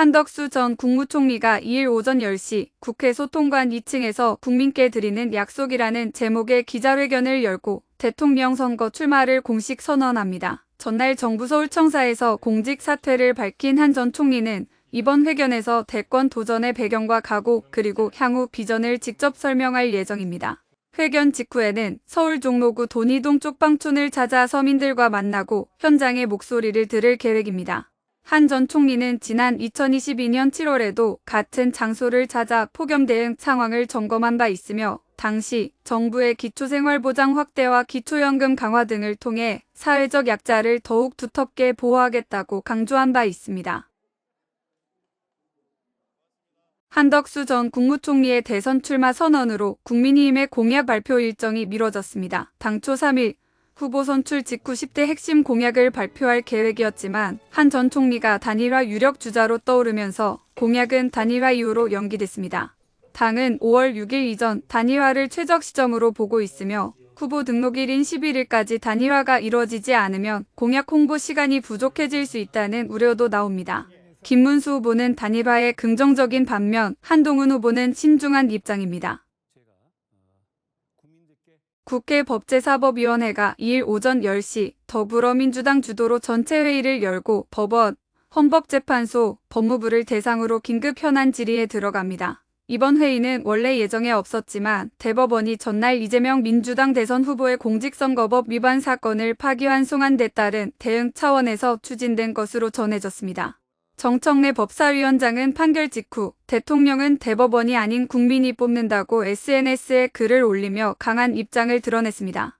한덕수 전 국무총리가 2일 오전 10시 국회 소통관 2층에서 국민께 드리는 약속이라는 제목의 기자회견을 열고 대통령 선거 출마를 공식 선언합니다. 전날 정부 서울청사에서 공직 사퇴를 밝힌 한 전 총리는 이번 회견에서 대권 도전의 배경과 각오 그리고 향후 비전을 직접 설명할 예정입니다. 회견 직후에는 서울 종로구 돈이동 쪽방촌을 찾아 서민들과 만나고 현장의 목소리를 들을 계획입니다. 한 전 총리는 지난 2022년 7월에도 같은 장소를 찾아 폭염 대응 상황을 점검한 바 있으며 당시 정부의 기초생활보장 확대와 기초연금 강화 등을 통해 사회적 약자를 더욱 두텁게 보호하겠다고 강조한 바 있습니다. 한덕수 전 국무총리의 대선 출마 선언으로 국민의힘의 공약 발표 일정이 미뤄졌습니다. 당초 3일 후보 선출 직후 10대 핵심 공약을 발표할 계획이었지만 한 전 총리가 단일화 유력 주자로 떠오르면서 공약은 단일화 이후로 연기됐습니다. 당은 5월 6일 이전 단일화를 최적 시점으로 보고 있으며 후보 등록일인 11일까지 단일화가 이뤄지지 않으면 공약 홍보 시간이 부족해질 수 있다는 우려도 나옵니다. 김문수 후보는 단일화에 긍정적인 반면 한동훈 후보는 신중한 입장입니다. 국회 법제사법위원회가 2일 오전 10시 더불어민주당 주도로 전체 회의를 열고 법원, 헌법재판소, 법무부를 대상으로 긴급 현안 질의에 들어갑니다. 이번 회의는 원래 예정에 없었지만 대법원이 전날 이재명 민주당 대선 후보의 공직선거법 위반 사건을 파기환송한 데 따른 대응 차원에서 추진된 것으로 전해졌습니다. 정청래 법사위원장은 판결 직후 대통령은 대법원이 아닌 국민이 뽑는다고 SNS에 글을 올리며 강한 입장을 드러냈습니다.